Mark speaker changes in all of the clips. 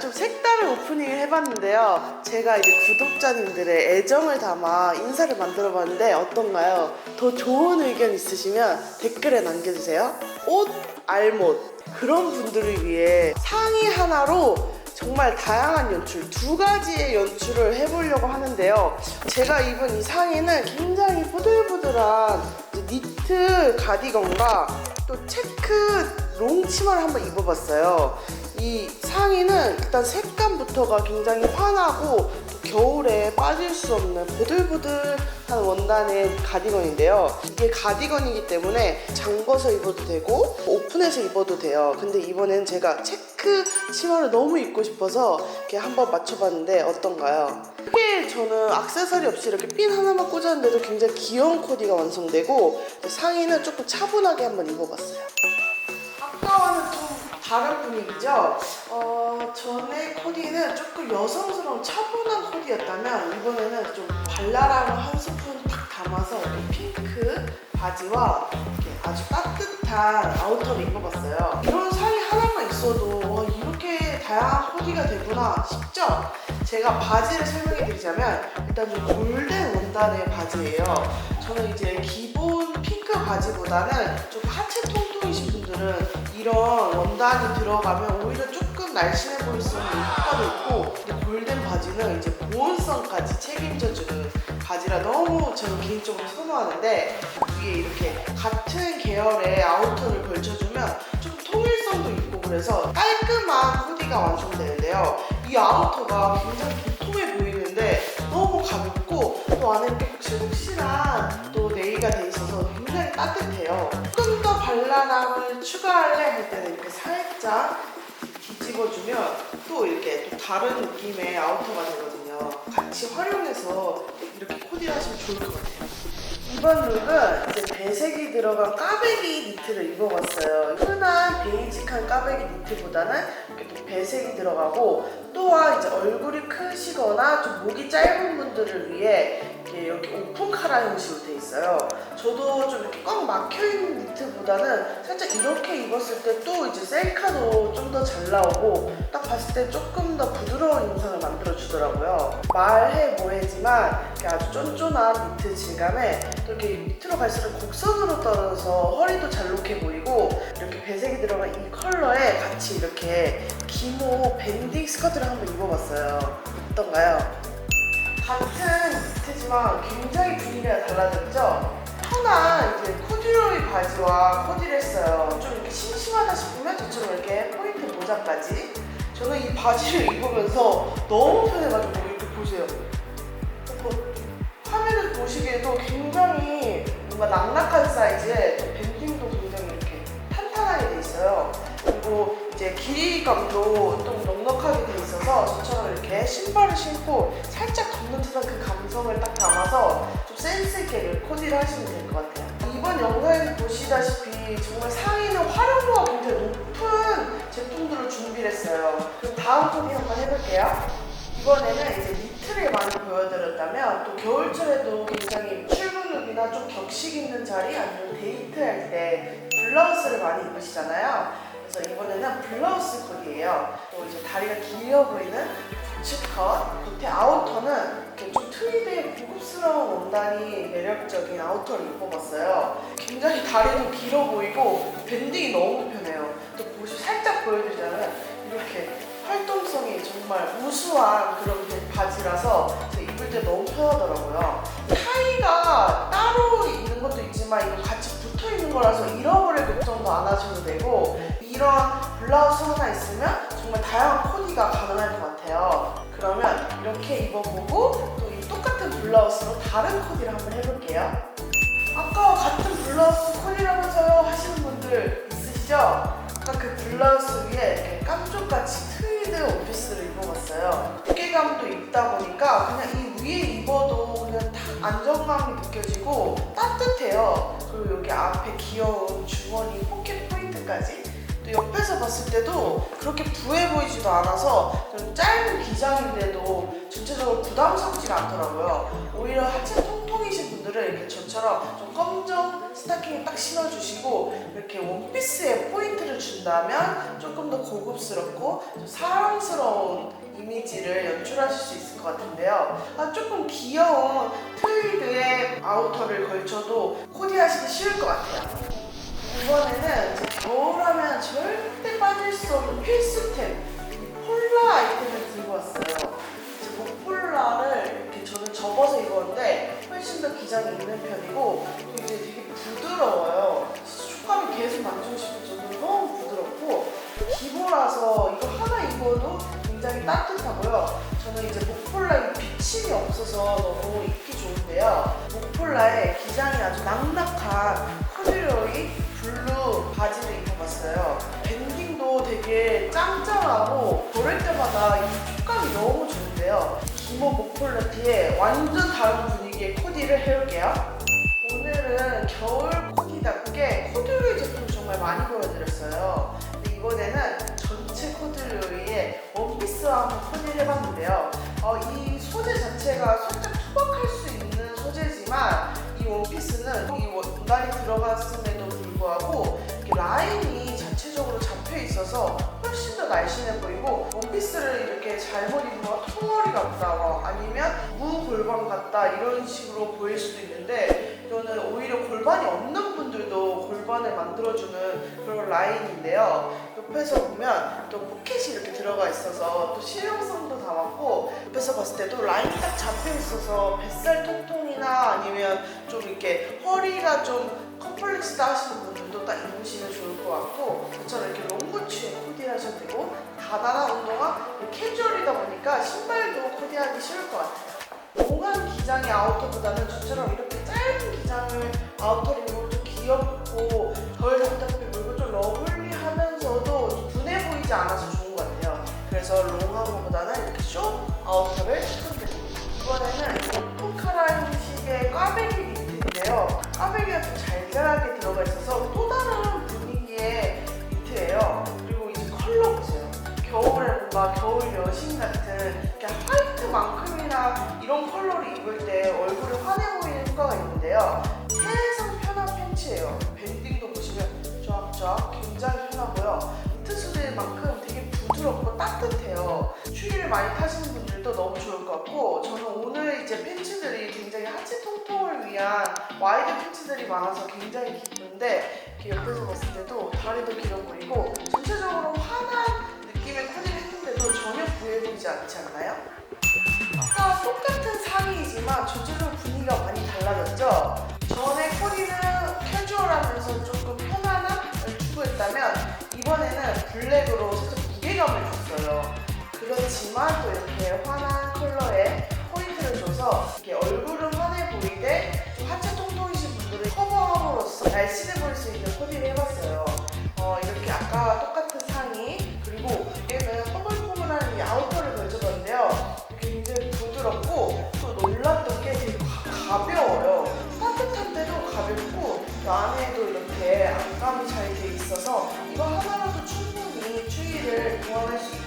Speaker 1: 좀 색다른 오프닝을 해봤는데요. 제가 이제 구독자님들의 애정을 담아 인사를 만들어 봤는데 어떤가요? 더 좋은 의견 있으시면 댓글에 남겨주세요. 옷, 알못. 그런 분들을 위해 상의 하나로 정말 다양한 연출, 두 가지의 연출을 해보려고 하는데요. 제가 입은 이 상의는 굉장히 보들보들한 니트 가디건과 또 체크 롱 치마를 한번 입어봤어요. 이 상의는 일단 색감부터가 굉장히 환하고 또 겨울에 빠질 수 없는 보들보들한 원단의 가디건인데요. 이게 가디건이기 때문에 잠궈서 입어도 되고 오픈해서 입어도 돼요. 근데 이번엔 제가 체크 치마를 너무 입고 싶어서 이렇게 한번 맞춰봤는데 어떤가요? 크게 저는 악세사리 없이 이렇게 핀 하나만 꽂았는데도 굉장히 귀여운 코디가 완성되고 상의는 조금 차분하게 한번 입어봤어요. 다른 분위기죠? 어, 전에 코디는 조금 여성스러운 차분한 코디였다면 이번에는 좀 발랄함을 한 스푼 딱 담아서 핑크 바지와 이렇게 아주 따뜻한 아우터를 입어봤어요. 이런 상의 하나만 있어도 와, 이렇게 다양한 코디가 되구나 싶죠? 제가 바지를 설명해 드리자면 일단 좀 골덴 원단의 바지예요. 저는 이제 기본 핑크 바지보다는 좀 하체 통통이신 분들은 이런 원단이 들어가면 오히려 조금 날씬해 보일 수 있는 효과도 있고 골덴 바지는 이제 보온성까지 책임져주는 바지라 너무 저는 개인적으로 선호하는데 위에 이렇게 같은 계열의 아우터를 걸쳐주면 좀 통일성도 있고 그래서 깔끔한 후디가 완성되는데요. 이 아우터가 굉장히 도톰해 보이는데 너무 가볍고 또 안에 이렇게 푹신푹신한 또 네이가 돼 있어서 굉장히 따뜻해요 조금 더 발랄함을 추가할래 할 때는 이렇게 살짝 뒤집어주면 또 이렇게 또 다른 느낌의 아우터가 되거든요. 같이 활용해서 이렇게 코디를 하시면 좋을 것 같아요. 이번 룩은 이제 배색이 들어간 까베기 니트를 입어봤어요. 흔한 베이직한 까베기 니트보다는 이렇게 또 배색이 들어가고 또한 이제 얼굴이 크시거나 좀 목이 짧은 분들을 위해 이렇게 여기 오픈 카라 형식으로 돼 있어요. 저도 좀 이렇게 꽉 막혀 있는 니트보다는 살짝 이렇게 입었을 때 또 이제 셀카도 좀 더 잘 나오고 딱 봤을 때 조금 더 부드러운 인상을 만들어 주더라고요. 말해 뭐해지만 아주 쫀쫀한 니트 질감에 또 이렇게 밑으로 갈수록 곡선으로 떨어져서 허리도 잘록해 보이고 이렇게 배색이 들어간 이 컬러에 같이 이렇게 기모 밴딩 스커트를 한번 입어봤어요. 어떤가요? 같은 니트지만 굉장히 분위기가 달라졌죠? 편한 이제 코듀로이 바지와 코디를 했어요. 좀 이렇게 심심하다 싶으면 저처럼 이렇게 포인트 모자까지. 저는 이 바지를 입으면서 너무 편해가지고 이렇게 보세요. 뭐, 화면을 보시기에도 굉장히 뭔가 낙낙한 사이즈에 또 밴딩도 굉장히 이렇게 탄탄하게 돼 있어요. 그리고 이제 길이감도 좀 넉넉하게 돼 있어서 저처럼 이렇게 신발을 신고 살짝 덮는 듯한 그 감성을 딱 담아서 좀 센스 있게 코디를 하시면 될 것 같아요. 이번 영상에서 보시다시피 정말 상의는 활용도가 굉장히 높은 제품들을 준비를 했어요. 그럼 다음 코디 한번 해볼게요. 이번에는 이제 니트를 많이 보여드렸다면 또 겨울철에도 굉장히 출근룩이나 좀 격식 있는 자리 아니면 데이트할 때 블라우스를 많이 입으시잖아요. 그래서 이번에는 블라우스 컷이에요. 또 이제 다리가 길어 보이는 부츠컷. 겉에 아우터는 이렇게 좀 트위드의 고급스러운 원단이 매력적인 아우터를 입어봤어요. 굉장히 다리도 길어 보이고 밴딩이 너무 편해요. 또 보시 살짝 보여드리자면 이렇게 활동성이 정말 우수한 그런 바지라서 입을 때 너무 편하더라고요. 블라우스 하나 있으면 정말 다양한 코디가 가능할 것 같아요. 그러면 이렇게 입어보고 또 이 똑같은 블라우스로 다른 코디를 한번 해볼게요. 아까와 같은 블라우스 코디라면서요 하시는 분들 있으시죠? 아까 그 블라우스 위에 이렇게 깜쪽같이 트위드 오피스를 입어봤어요. 무게감도 있다 보니까 그냥 이 위에 입어도 그냥 딱 안정감이 느껴지고 따뜻해요. 그리고 여기 앞에 귀여운 주머니 포켓 포인트까지 또 옆에서 봤을 때도 그렇게 부해 보이지도 않아서 좀 짧은 기장인데도 전체적으로 부담스럽지가 않더라고요. 오히려 하체 통통이신 분들 분들은 이렇게 저처럼 좀 검정 스타킹을 딱 신어주시고 이렇게 원피스에 포인트를 준다면 조금 더 고급스럽고 좀 사랑스러운 이미지를 연출하실 수 있을 것 같은데요. 아, 조금 귀여운 트위드의 아우터를 걸쳐도 코디하시기 쉬울 것 같아요. 이번에는 빠질 수 없는 필수템 이 폴라 아이템을 들고 왔어요. 이제 목폴라를 이렇게 저는 접어서 입었는데 훨씬 더 기장이 있는 편이고 또 이제 되게 부드러워요. 촉감이 계속 만지고 싶을 정도로 너무 부드럽고 기보라서 이거 하나 입어도 굉장히 따뜻하고요. 저는 이제 목폴라에 비침이 없어서 너무 입기 좋은데요. 목폴라에 기장이 아주 낭낙한 코듀로이 블루 바지를 입어봤어요. 되게 짱짱하고 고를 때마다 이 촉감이 너무 좋은데요. 기모 목폴라 티에 완전 다른 분위기의 코디를 해올게요. 오늘은 겨울 코디답게 코듀로이 제품 정말 많이 보여드렸어요. 근데 이번에는 전체 코듀로이의 원피스와 한번 코디를 해봤는데요. 어, 이 소재 자체가 살짝 투박할 수 있는 소재지만 이 원피스는 이 원단이 들어갔음에도 불구하고 라인이 있어서 훨씬 더 날씬해 보이고 원피스를 이렇게 잘못 입으면 통어리 같다 뭐 아니면 무골반 같다 이런 식으로 보일 수도 있는데 이거는 오히려 골반이 없는 분들도 골반을 만들어주는 그런 라인인데요. 옆에서 보면 또 포켓이 이렇게 들어가 있어서 또 실용성도 담았고 옆에서 봤을 때도 라인이 딱 잡혀 있어서 뱃살 통통이나 아니면 좀 이렇게 허리가 좀 컴플렉스다 하시는 분 들도 딱 입으시면 좋을 것 같고 저처럼 이렇게 롱부츠에 코디하셔도 되고 가다나 운동화 캐주얼이다 보니까 신발도 코디하기 쉬울 것 같아요. 몽한 기장의 아우터보다는 저처럼 이렇게 짧은 기장을 아우터를 입으면 좀 귀엽고 덜 답답해 보이고 좀 러블리하면서도 좀 분해 보이지 않아서 좋은 것 같아요. 그래서 롱한 것보다는 이렇게 숏 아우터를 추천드립니다. 이번에는 오프카라 형식의 꽈배기 컬러를 입을 때 얼굴이 환해 보이는 효과가 있는데요. 세상 편한 팬츠예요. 밴딩도 보시면 쫙쫙 굉장히 편하고요. 니트수들만큼 되게 부드럽고 따뜻해요. 추위를 많이 타시는 분들도 너무 좋을 것 같고 저는 오늘 이제 팬츠들이 굉장히 하체 통통을 위한 와이드 팬츠들이 많아서 굉장히 기쁜데 이렇게 옆에서 봤을 때도 다리도 길어 보이고 전체적으로 환한 느낌의 코디를 했는데도 전혀 부해 보이지 않지 않나요? 똑같은 상의이지만 전체적으로 분위기가 많이 달라졌죠? 전에 코디는 캐주얼하면서 조금 편안함을 추구했다면 이번에는 블랙으로 살짝 무게감을 줬어요. 그렇지만 또 이렇게 환한 컬러에 포인트를 줘서 이렇게 얼굴은 환해 보이되 좀 하체 통통이신 분들을 커버함으로써 날씬해 보일 수 있는 코디를 해봤어요. 어, 이렇게 아까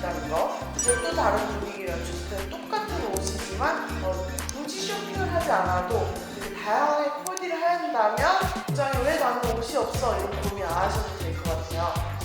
Speaker 1: 있다는 거. 이제 또 다른 분위기를 때 똑같은 옷이지만 어, 굳이 쇼핑을 하지 않아도 이렇게 다양하게 코디를 한다면 굉장히 왜 나는 옷이 없어 이런 고민 안 하셔도 될 것 같아요.